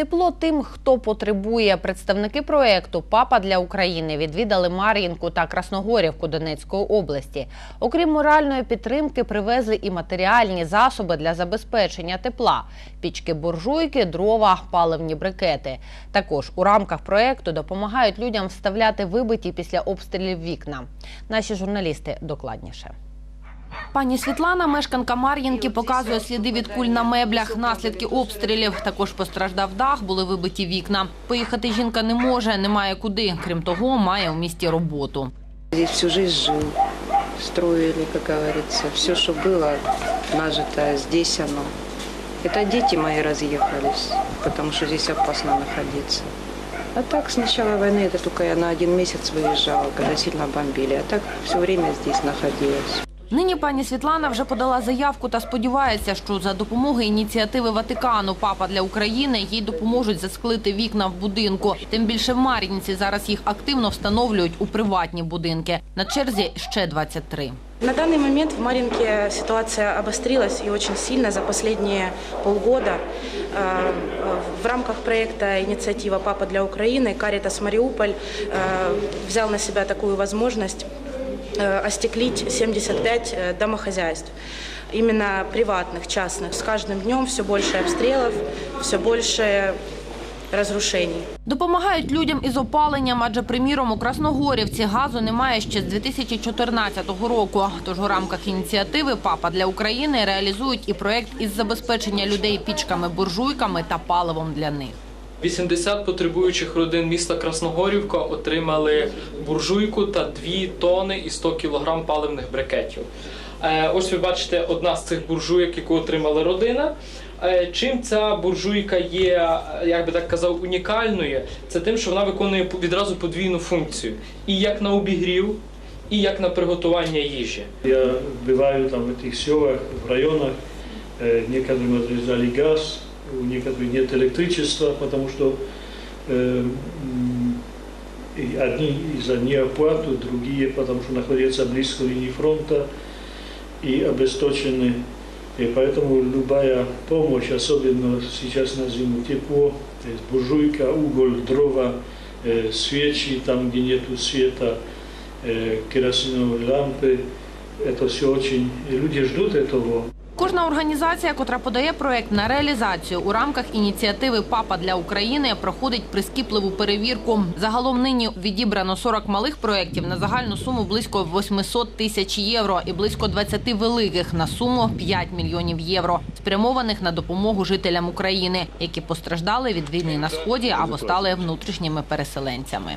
Тепло тим, хто потребує. Представники проекту Папа для України відвідали Мар'їнку та Красногорівку Донецької області. Окрім моральної підтримки, привезли і матеріальні засоби для забезпечення тепла: пічки буржуйки, дрова, паливні брикети. Також у рамках проекту допомагають людям вставляти вибиті після обстрілів вікна. Наші журналісти докладніше. Пані Світлана, мешканка Мар'їнки, показує сліди від куль на меблях, наслідки обстрілів. Також постраждав дах, були вибиті вікна. Поїхати жінка не може, немає куди. Крім того, має у місті роботу. Здесь всю жизнь жил, строили, как говорится. Все, что было нажито, здесь оно. Это дети мои разъехались, потому что здесь опасно находиться. А так, с начала войны, это только я на один месяц выезжала, когда сильно бомбили. А так все время здесь находилась. Нині пані Світлана вже подала заявку та сподівається, що за допомоги ініціативи Ватикану Папа для України їй допоможуть засклити вікна в будинку. Тим більше в Мар'їнці зараз їх активно встановлюють у приватні будинки. На черзі ще 23. На данный момент в Маринке ситуация обострилась и очень сильно за последние полгода. Э, В рамках проекта «Инициатива Папа для Украины» Каритас Мариуполь э, взял на себя такую возможность э, остеклить 75 э, домохозяйств, именно приватных, частных. С каждым днем все больше обстрелов, все больше разрушений. Допомагають людям із опаленням, адже, приміром, у Красногорівці газу немає ще з 2014 року. Тож у рамках ініціативи Папа для України реалізують і проект із забезпечення людей пічками-буржуйками та паливом для них. 80 потребуючих родин міста Красногорівка отримали буржуйку та 2 тони і 100 кілограм паливних брикетів. Е, Ось ви бачите одна з цих буржуйок, яку отримала родина. Е, Чим ця буржуйка є, е, як би так казав, унікальною, це тим, що вона виконує по- відразу подвійну функцію: і як на обігрів, і як на приготування їжі. Я бываю там в этих селах, в районах, э, некоторым отрезали газ, У некоторых нет электричества, потому что э, одни из-за неоплаты, другие потому что находятся близко линии фронта и обесточены. И поэтому любая помощь, особенно сейчас на зиму тепло, то есть буржуйка, уголь, дрова, э, свечи там, где нету света, э, керосиновые лампы, это все очень... и Люди ждут этого. Кожна організація, котра подає проект на реалізацію у рамках ініціативи Папа для України, проходить прискіпливу перевірку. Загалом нині відібрано 40 малих проєктів на загальну суму близько 800 тисяч євро і близько 20 великих на суму 5 мільйонів євро, спрямованих на допомогу жителям України, які постраждали від війни на сході або стали внутрішніми переселенцями.